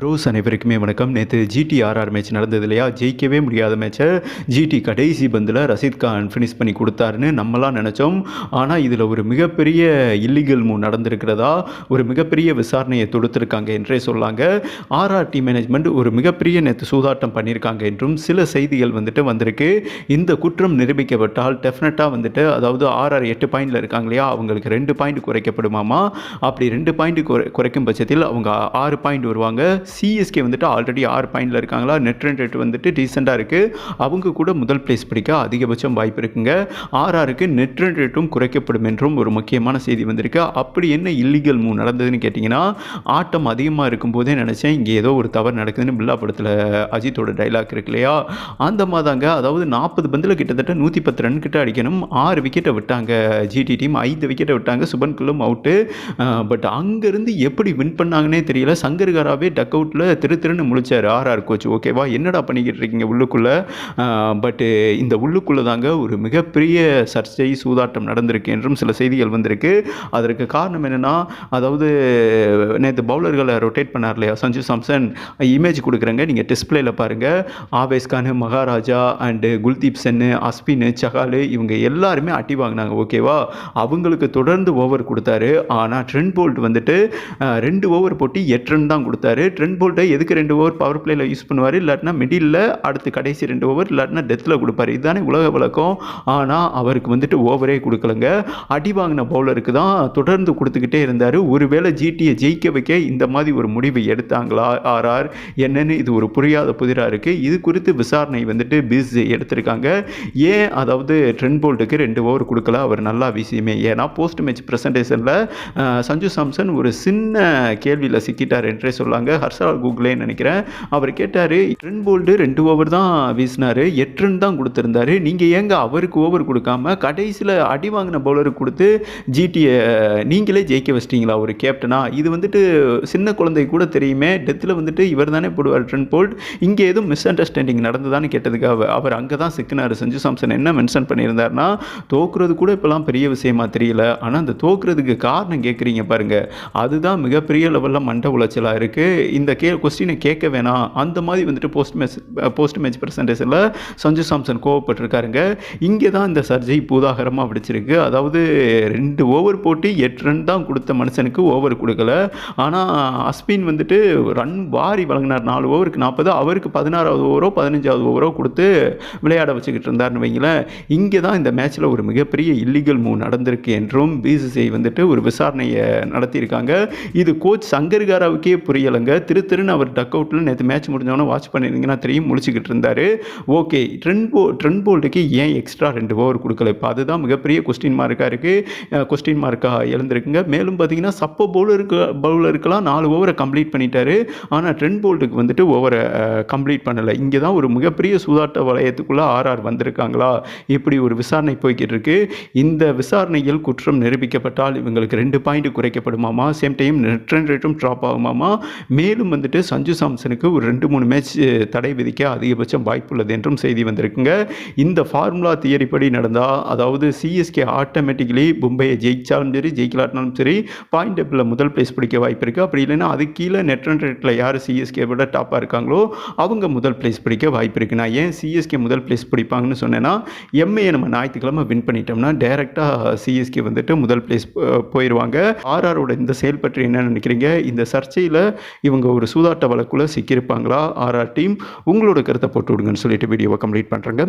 Pros அனைவருக்குமே வணக்கம். நேற்று ஜிடிஆர்ஆர் மேட்ச் நடந்தது இல்லையா? ஜெயிக்கவே முடியாத மேட்சை ஜிடி கடைசி பந்தில் ரஷீத் கான் ஃபினிஷ் பண்ணி கொடுத்தாருன்னு நம்மளாம் நினச்சோம். ஆனால் இதில் ஒரு மிகப்பெரிய இல்லீகல் மூவ் நடந்திருக்கிறதா? ஒரு மிகப்பெரிய விசாரணையை தொடுத்திருக்காங்க என்றே சொல்லாங்க. ஆர்ஆர்டி மேனேஜ்மெண்ட் ஒரு மிகப்பெரிய நேற்று சூதாட்டம் பண்ணியிருக்காங்க என்றும் சில செய்திகள் வந்துட்டு வந்திருக்கு. இந்த குற்றம் நிரூபிக்கப்பட்டால் டெஃபினட்டாக வந்துட்டு அதாவது ஆர்ஆர் எட்டு பாயிண்டில் இருக்காங்க இல்லையா? அவங்களுக்கு ரெண்டு பாயிண்ட் குறைக்கப்படுமாமா? அப்படி ரெண்டு பாயிண்ட் குறை குறைக்கும் பட்சத்தில் அவங்க ஆறு பாயிண்ட் வருவாங்க. சிஎஸ்கே வந்துட்டு ஆல்ரெடி ஆறு பாயிண்டில் இருக்காங்களா? நெட் ரன் ரேட் வந்துட்டு டீசெண்டாக இருக்குது அவங்க கூட முதல் பிளேஸ் பிடிக்க அதிகபட்சம் வாய்ப்பு இருக்குங்க. ஆர்ஆருக்கு நெட் ரன் ரேட்டும் குறைக்கப்படும் என்றும் ஒரு முக்கியமான செய்தி வந்திருக்கு. அப்படி என்ன இல்லீகல் மூவ் நடந்ததுன்னு கேட்டிங்கன்னா ஆட்டம் அதிகமாக இருக்கும்போதே நினச்சேன் இங்கே ஏதோ ஒரு தவறு நடக்குதுன்னு பில்லா படத்தில் அஜித்தோட டைலாக் இருக்கு இல்லையா? அந்த மாதாங்க அதாவது நாற்பது பந்தில் கிட்டத்தட்ட நூற்றி பத்து ரன் கிட்ட அடிக்கணும். ஆறு விக்கெட்டை விட்டாங்க ஜிடி டீம் ஐந்து விக்கெட்டை விட்டாங்க சுபன் குல்லும் அவுட்டு பட் அங்கேருந்து எப்படி வின் பண்ணாங்கன்னே தெரியல. சங்கர்காராவே டக் அவுட்டில் திரு திருன்னு முழிச்சார் ஆர்ஆர் கோச் ஓகேவா என்னடா பண்ணிக்கிட்டு இருக்கீங்க உள்ளுக்குள்ளே? பட்டு இந்த உள்ளுக்குள்ளே தாங்க ஒரு மிகப்பெரிய சர்ச்சை சூதாட்டம் நடந்திருக்கு என்றும் சில செய்திகள் வந்திருக்கு. அதற்கு காரணம் என்னென்னா அதாவது நேற்று பவுலர்களை ரொட்டேட் பண்ணார் இல்லையா சஞ்சு சாம்சன். இமேஜ் கொடுக்குறேங்க நீங்கள் டிஸ்பிளேயில் பாருங்கள் ஆவேஸ் கான் மகாராஜா அண்டு குல்தீப் சென்னு அஸ்பின் சகாலு இவங்க எல்லாருமே அட்டி வாங்கினாங்க. ஓகேவா அவங்களுக்கு தொடர்ந்து ஓவர் கொடுத்தாரு. ஆனால் ட்ரெண்ட் போல்ட் வந்துட்டு ரெண்டு ஓவர் போட்டி எட்டு ரன் தான் கொடுத்தாரு. ட்ரெண்ட் போல்ட்டை எதுக்கு ரெண்டு ஓவர் பவர் பிளேயில் யூஸ் பண்ணுவார்? இல்லாட்டினா மிடில் அடுத்து கடைசி ரெண்டு ஓவர் இல்லாட்டினா டெத்தில் கொடுப்பார். இதுதானே உலக வழக்கம். ஆனால் அவருக்கு வந்துட்டு ஓவரே கொடுக்கலங்க. அடி வாங்கின பவுலருக்கு தான் தொடர்ந்து கொடுத்துக்கிட்டே இருந்தார். ஒருவேளை ஜிடியை ஜெயிக்க வைக்க இந்த மாதிரி ஒரு முடிவு எடுத்தாங்களா? ஆர்ஆர் என்னன்னு இது ஒரு புரியாத புதிராக இருக்குது இது குறித்து விசாரணை வந்துட்டு பிஸ் எடுத்திருக்காங்க. ஏன் அதாவது ட்ரெண்ட் போல்ட்டுக்கு ரெண்டு ஓவர் கொடுக்கல? அவர் நல்லா விஷயமே ஏன்னா போஸ்ட் மேட்ச் ப்ரெசன்டேஷனில் சஞ்சு சாம்சன் ஒரு சின்ன கேள்வியில் சிக்கிட்டார் என்றே சொல்லாங்க. ஹர்ஷ் கூகுளே நினைக்கிறேன். அவர் கேட்டார் ட்ரெண்ட் போல்டு ரெண்டு ஓவர் தான் வீசினார். எட்டு ரன் தான் கொடுத்துருந்தாரு. நீங்கள் ஏங்க அவருக்கு ஓவர் கொடுக்காம கடைசியில் அடி வாங்கின பவுலருக்கு கொடுத்து ஜிடியை நீங்களே ஜெயிக்க வச்சிட்டீங்களா ஒரு கேப்டனா இது வந்துட்டு சின்ன குழந்தை கூட தெரியுமே. டெத்தில் வந்துட்டு இவர் தானே போடுவார் ட்ரெண்ட் போல்ட் இங்கே எதுவும் மிஸ் அண்டர்ஸ்டாண்டிங் நடந்ததான்னு கேட்டதுக்காக அவர் அங்கே தான் சிக்கினார். செஞ்சு சாம்சன் என்ன மென்ஷன் பண்ணியிருந்தாருன்னா தோக்குறது கூட இப்போலாம் பெரிய விஷயமா தெரியல. ஆனால் அந்த தோக்குறதுக்கு காரணம் கேட்குறீங்க பாருங்கள் அதுதான் மிகப்பெரிய லெவலில் மண்ட உளைச்சலாக இருக்குது இந்த இந்த கே கொஸ்டினை கேட்க வேணாம். அந்த மாதிரி வந்துட்டு போஸ்ட் மேட்ச் போஸ்ட் மேட்ச் ப்ரெசன்டேஷனில் சஞ்சு சாம்சன் கோவப்பட்டிருக்காருங்க. இங்கே தான் இந்த சர்ஜை பூதாகரமாக பிடிச்சிருக்கு அதாவது ரெண்டு ஓவர் போட்டு எட்டு ரன் தான் கொடுத்த மனுஷனுக்கு ஓவர் கொடுக்கல. ஆனால் அஸ்பின் வந்துட்டு ரன் வாரி வழங்கினார். நாலு ஓவருக்கு நாற்பது அவருக்கு பதினாறாவது ஓவரோ பதினஞ்சாவது ஓவரோ கொடுத்து விளையாட வச்சுக்கிட்டு இருந்தார்னு வைங்களேன். இங்கே தான் இந்த மேட்ச்சில் ஒரு மிகப்பெரிய இல்லீகல் மூவ் நடந்திருக்கு என்றும் பிசிசிஐ வந்துட்டு ஒரு விசாரணையை நடத்தியிருக்காங்க. இது கோச் சங்கர்காராவுக்கே புரியலைங்க. திரு திருன்னு அவர் டக் அவுட்டில் நேற்று மேட்ச் முடிஞ்சவொன்னே வாட்ச் பண்ணியிருந்தீங்கன்னா தெரியும் முடிச்சுக்கிட்டு இருந்தார். ஓகே ட்ரெண்ட் போ ட்ரெண்ட் போல்ட்டுக்கு ஏன் எக்ஸ்ட்ரா ரெண்டு ஓவர் கொடுக்கல? இப்போ அதுதான் மிகப்பெரிய கொஸ்டின் மார்க்காக இருக்குது கொஸ்டின் மார்க்காக எழுந்திருக்குங்க. மேலும் பார்த்தீங்கன்னா சப்போ பவுலருக்கு பவுலருக்கெல்லாம் நாலு ஓவரை கம்ப்ளீட் பண்ணிட்டாரு. ஆனால் ட்ரெண்ட் போல்ட்டுக்கு வந்துட்டு ஓவரை கம்ப்ளீட் பண்ணலை. இங்கே தான் ஒரு மிகப்பெரிய சூதாட்ட வளையத்துக்குள்ளே ஆர்ஆர் வந்திருக்காங்களா? இப்படி ஒரு விசாரணை போய்கிட்டு இருக்கு. இந்த விசாரணையில் குற்றம் நிரூபிக்கப்பட்டால் இவங்களுக்கு ரெண்டு பாயிண்ட் குறைக்கப்படுமாமா? சேம் டைம் ட்ரெண்ட் ரேட்டும் ட்ராப் ஆகுமாமா? மேலும் வந்துட்டு சஞ்சு சாம்சனுக்கு ஒரு ரெண்டு மூணு மேட்ச் தடை விதிக்க அதிகபட்சம் வாய்ப்புள்ளது என்றும் செய்தி வந்திருக்குங்க. இந்த ஃபார்முலா தியரி படி நடந்தால் அதாவது சிஎஸ்கே ஆட்டோமேட்டிக்கலி மும்பையை ஜெயிச்சாலும் சரி ஜெயிக்கலாட்டினாலும் சரி பாயிண்ட் டேபிளில் முதல் பிளேஸ் பிடிக்க வாய்ப்பு இருக்குது அப்படி இல்லைன்னா அது கீழே நெட் ரன் ரேட்டில் யார் சிஎஸ்கே விட டாப்பாக இருக்காங்களோ அவங்க முதல் பிளேஸ் பிடிக்க வாய்ப்பு இருக்குது நான் ஏன் சிஎஸ்கே முதல் பிளேஸ் பிடிப்பாங்கன்னு சொன்னேன்னா எம்ஏ நம்ம ஞாயிற்றுக்கிழமை வின் பண்ணிட்டோம்னா டைரெக்டாக சிஎஸ்கே வந்துட்டு முதல் பிளேஸ் போயிடுவாங்க ஆர்ஆரோட இந்த செயல் பற்றி என்ன நினைக்கிறீங்க? இந்த சர்ச்சையில் இவங்க ஒரு சூதாட்ட வழக்குள்ள சிக்கியிருப்பாங்களா? ஆர்ஆர் டீம் உங்களோட கருத்தை போட்டு விடுங்கன்னு சொல்லிட்டு வீடியோவை கம்ப்ளீட் பண்ணுறேங்க